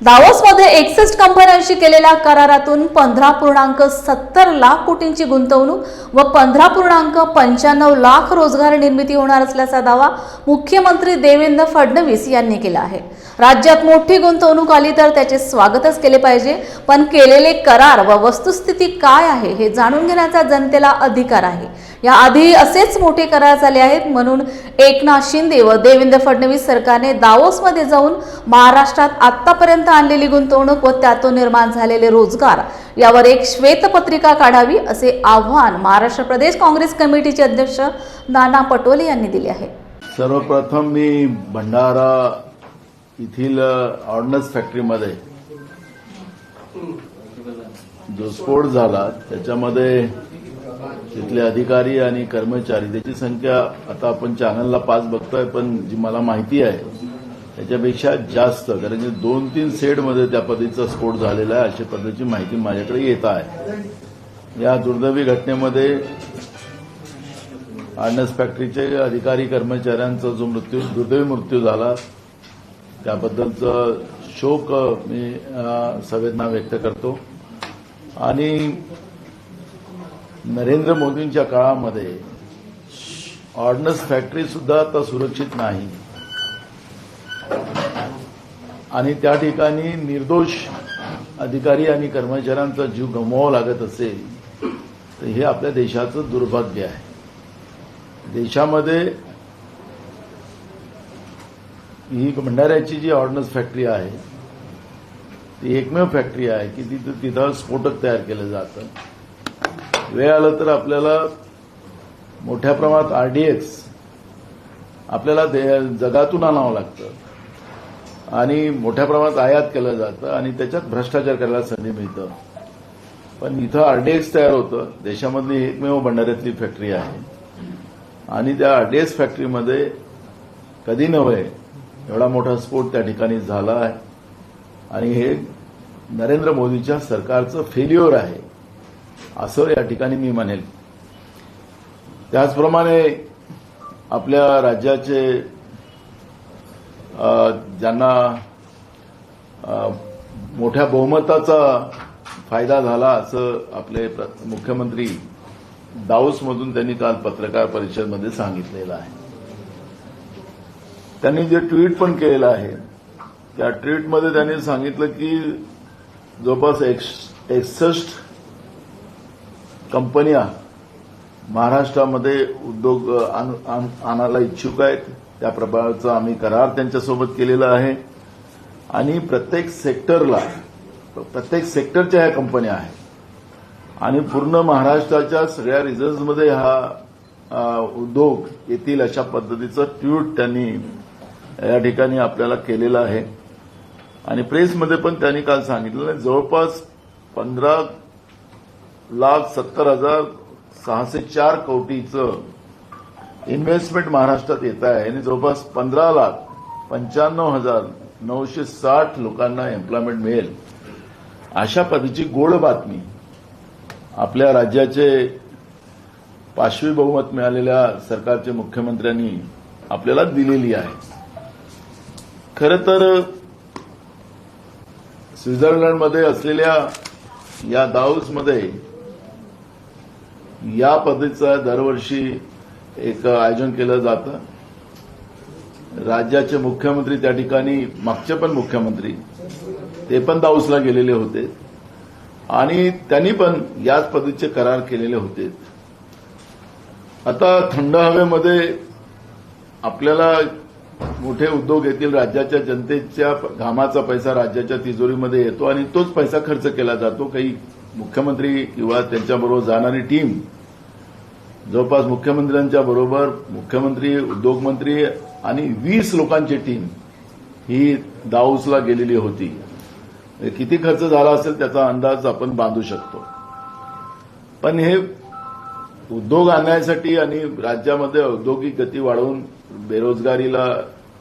दावोसमध्ये एकसष्ट कंपन्यांशी केलेल्या करारातून पंधरा पूर्णांक सत्तर लाख कोटींची गुंतवणूक व पंधरा पूर्णांक पंच्याण्णव लाख रोजगार निर्मिती होणार असल्याचा दावा मुख्यमंत्री देवेंद्र फडणवीस यांनी केला आहे. राज्यात मोठी गुंतवणूक आली तर त्याचे स्वागतच केले पाहिजे पण केलेले करार व वस्तुस्थिती काय आहे हे जाणून घेण्याचा जनतेला अधिकार आहे. याआधी असेच मोठे करार झाले आहेत. म्हणून एकनाथ शिंदे व देवेंद्र फडणवीस सरकारने दावोसमध्ये जाऊन महाराष्ट्रात आतापर्यंत आणलेली गुंतवणूक व त्यातून निर्माण झालेले रोजगार यावर एक श्वेतपत्रिका काढावी असे आव्हान महाराष्ट्र प्रदेश काँग्रेस कमिटीचे अध्यक्ष नाना पटोले यांनी दिले आहे. सर्वप्रथम मी भंडारा येथील ऑर्डनन्स फॅक्टरीमध्ये जो स्फोट झाला त्याच्यामध्ये तिथले अधिकारी आणि कर्मचारी त्याची संख्या आता आपण चॅनलला पाच बघतोय पण जी मला माहिती आहे त्याच्यापेक्षा जास्त कारण की दोन तीन सेटमध्ये त्या पद्धतीचा स्फोट झालेला आहे अशा पद्धतीची माहिती माझ्याकडे येत आहे. या दुर्दैवी घटनेमध्ये आर्नस फॅक्टरीचे अधिकारी कर्मचाऱ्यांचा जो मृत्यू दुर्दैवी मृत्यू झाला त्याबद्दलचा शोक मी संवेदना व्यक्त करतो. आणि नरेंद्र मोदींच्या काळामध्ये ऑर्डनन्स फॅक्टरी सुद्धा आता सुरक्षित नाही. आणि त्या ठिकाणी निर्दोष अधिकारी आणि कर्मचाऱ्यांचा जीव गमवावा लागत असेल तर हे आपल्या देशाचं दुर्भाग्य आहे. देशामध्ये ही भंडाऱ्याची जी ऑर्डनन्स फॅक्टरी आहे ती एकमेव फॅक्टरी आहे की तिथं तिथं स्फोटक तयार केलं जातं. वेळ आलं तर आपल्याला मोठ्या प्रमाणात आरडीएक्स आपल्याला दे- जगातून आणावं लागतं. आणि मोठ्या प्रमाणात आयात केलं जातं आणि त्याच्यात भ्रष्टाचार करायला संधी मिळतं. पण इथं आरडीएक्स तयार होतं. देशामधली एकमेव भंडाऱ्यातली फॅक्टरी आहे. आणि त्या आरडीएक्स फॅक्टरीमध्ये कधी नव्हे एवढा मोठा स्फोट त्या ठिकाणी झाला आहे. आणि हे नरेंद्र मोदीच्या सरकारचं फेल्युअर आहे. असं या ठिकाणी मी म्हणेल. त्याचप्रमाणे आपल्या राज्याचे ज्यांना मोठ्या बहुमताचा फायदा झाला असं आपले मुख्यमंत्री दाऊसमधून त्यांनी काल पत्रकार परिषदेमध्ये सांगितलेलं आहे. त्यांनी जे ट्विट पण केलेलं आहे त्या ट्विटमध्ये त्यांनी सांगितलं की जवळपास एकस- एकसष्ट कंपन्या महाराष्ट्रामध्ये उद्योग आण- आण- आणायला इच्छुक आहेत. त्या प्रकारचा आम्ही करार त्यांच्यासोबत केलेला आहे. आणि प्रत्येक सेक्टरला प्रत्येक सेक्टरच्या ह्या कंपन्या आहेत. आणि पूर्ण महाराष्ट्राच्या सगळ्या रिजन्समध्ये हा उद्योग येतील अशा पद्धतीचं ट्विट त्यांनी या ठिकाणी आपल्याला केलेलं आहे. आणि प्रेसमध्ये पण त्यांनी काल सांगितलं जवळपास पंधरा लाख सत्तर हजार सहाशे चार कोटीचं इन्व्हेस्टमेंट महाराष्ट्रात येत आहे. आणि जवळपास पंधरा लाख पंच्याण्णव हजार नऊशे साठ लोकांना एम्प्लॉयमेंट मिळेल. अशा पद्धतीची गोड बातमी आपल्या राज्याचे पाचवी बहुमत मिळालेल्या सरकारच्या मुख्यमंत्र्यांनी आपल्याला दिलेली आहे. खरं तर स्वित्झर्लंडमध्ये असलेल्या या दाऊसमध्ये या पद्धतीचं दरवर्षी एक आयोजन केलं जातं. राज्याचे मुख्यमंत्री त्या ठिकाणी मागचे पण मुख्यमंत्री ते पण दाऊसला गेलेले होते. आणि त्यांनी पण याच पद्धतीचे करार केलेले होते. आता थंड हवेमध्ये आपल्याला मोठे उद्योग येतील राज्याच्या जनतेच्या घामाचा पैसा राज्याच्या तिजोरीमध्ये येतो आणि तोच पैसा खर्च केला जातो. काही मुख्यमंत्री किंवा त्यांच्याबरोबर जाणारी टीम जवळपास मुख्यमंत्र्यांच्या बरोबर मुख्यमंत्री उद्योगमंत्री आणि वीस लोकांची टीम ही दाऊसला गेलेली होती. म्हणजे किती खर्च झाला असेल त्याचा अंदाज आपण बांधू शकतो. पण हे उद्योग आणण्यासाठी आणि राज्यामध्ये औद्योगिक गती वाढवून बेरोजगारीला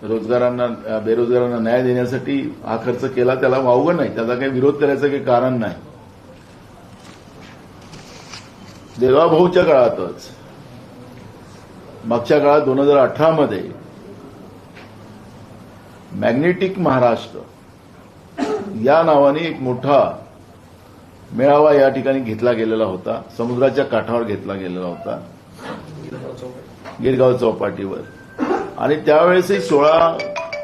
रोजगारांना बेरोजगारांना न्याय देण्यासाठी हा खर्च केला त्याला वावगं नाही. त्याचा काही विरोध करायचं काही कारण नाही. देवाभाऊच्या काळातच. मागच्या काळात दोन हजार अठरामध्ये मॅग्नेटिक महाराष्ट्र या नावाने एक मोठा मेळावा या ठिकाणी घेतला गेलेला होता. समुद्राच्या काठावर घेतला गेलेला होता. गिरगाव चौपाटीवर. आणि त्यावेळेसही सोळा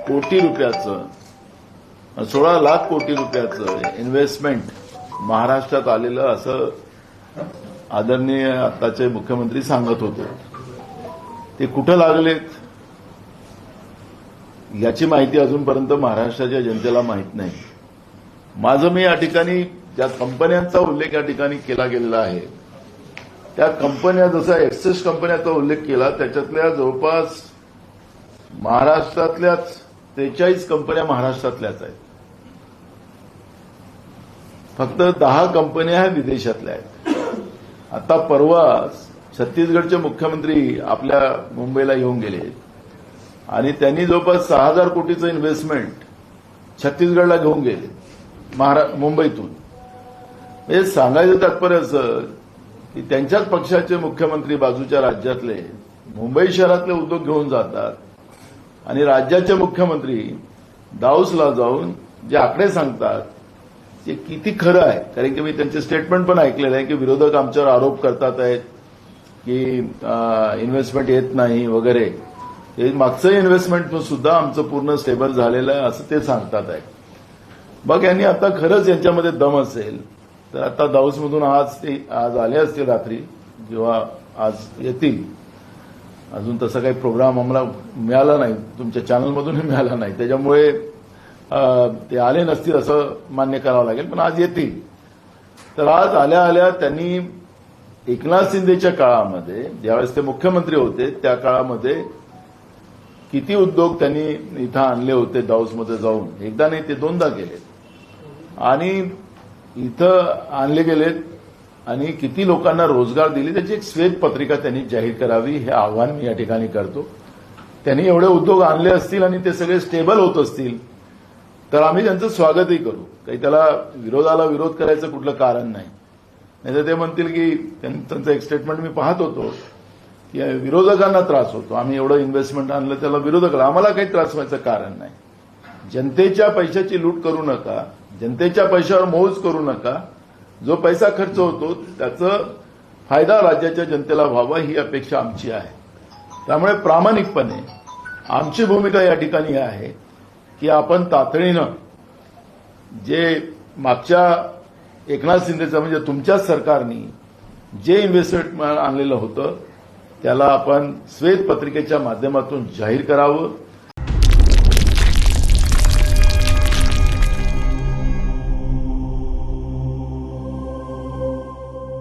कोटी रुपयाचं सोळा लाख कोटी रुपयाचं इन्व्हेस्टमेंट महाराष्ट्रात आलेलं असं आदरणीय आताचे मुख्यमंत्री सांगत होते. ते कुठं लागलेत? याची माहिती अजूनपर्यंत महाराष्ट्राच्या जनतेला माहीत नाही. माझं मी या ठिकाणी ज्या कंपन्यांचा उल्लेख या ठिकाणी केला गेलेला आहे त्या कंपन्या जसा एक्सेस कंपन्याचा उल्लेख केला त्याच्यातल्या जवळपास महाराष्ट्रातल्याच त्रेचाळीस कंपन्या महाराष्ट्रातल्याच आहेत. फक्त दहा कंपन्या ह्या विदेशातल्या आहेत. आता परवा छत्तीसगडचे मुख्यमंत्री आपल्या मुंबईला येऊन गेले. आणि त्यांनी जवळपास सहा हजार कोटीचं इन्व्हेस्टमेंट छत्तीसगडला घेऊन गेले महारा मुंबईतून. हे सांगायचं तात्पर्य असं की त्यांच्याच पक्षाचे मुख्यमंत्री बाजूच्या राज्यातले मुंबई शहरातले उद्योग घेऊन जातात. आणि राज्याचे मुख्यमंत्री दाऊसला जाऊन जे आकडे सांगतात ते किती खरं आहे? कारण की मी त्यांचे स्टेटमेंट पण ऐकलेलं आहे की विरोधक आमच्यावर आरोप करतात आहेत की इन्व्हेस्टमेंट येत नाही वगैरे. हे मागचं इन्व्हेस्टमेंट सुद्धा आमचं पूर्ण स्टेबल झालेलं आहे असं ते सांगतात आहे मग यांनी आता खरंच यांच्यामध्ये दम असेल तर आता दाऊसमधून आज ते आज आले असतील रात्री किंवा आज येतील. अजून तसा काही प्रोग्राम आम्हाला मिळाला नाही तुमच्या चॅनलमधूनही मिळाला नाही. त्याच्यामुळे ते आले नसतील असं मान्य करावं लागेल पण आज येतील. तर आज आल्या आल्या त्यांनी एकनाथ शिंदेच्या काळामध्ये ज्यावेळेस ते मुख्यमंत्री होते त्या काळामध्ये किती उद्योग त्यांनी इथं आणले होते दाऊसमध्ये जाऊन. एकदा नाही ते दोनदा गेले आणि इथं आणले गेलेत आणि किती लोकांना रोजगार दिले त्याची एक श्वेत पत्रिका त्यांनी जाहीर करावी हे आव्हान मी या ठिकाणी करतो. त्यांनी एवढे उद्योग आणले असतील आणि ते सगळे स्टेबल होत असतील तर आम्ही त्यांचं स्वागतही करू. काही त्याला विरोधाला विरोध करायचं कुठलं कारण नाही. नाहीतर ते म्हणतील की त्यां- त्यांचं एक स्टेटमेंट मी पाहत होतो की विरोधकांना त्रास होतो. आम्ही एवढं इन्व्हेस्टमेंट आणलं त्याला विरोधकाला आम्हाला काही त्रास व्हायचं कारण नाही. जनतेच्या पैशाची लूट करू नका. जनतेच्या पैशावर मोज करू नका. जो पैसा खर्च होतो त्याचा फायदा राज्याच्या जनतेला व्हावा ही अपेक्षा आमची आहे. त्यामुळे प्रामाणिकपणे आमची भूमिका या ठिकाणी आहे. की आपण तातडीनं जे मागच्या एकनाथ शिंदेचं म्हणजे तुमच्याच सरकारनी जे इन्व्हेस्टमेंट आणलेलं होतं त्याला आपण श्वेतपत्रिकेच्या माध्यमातून जाहीर करावं.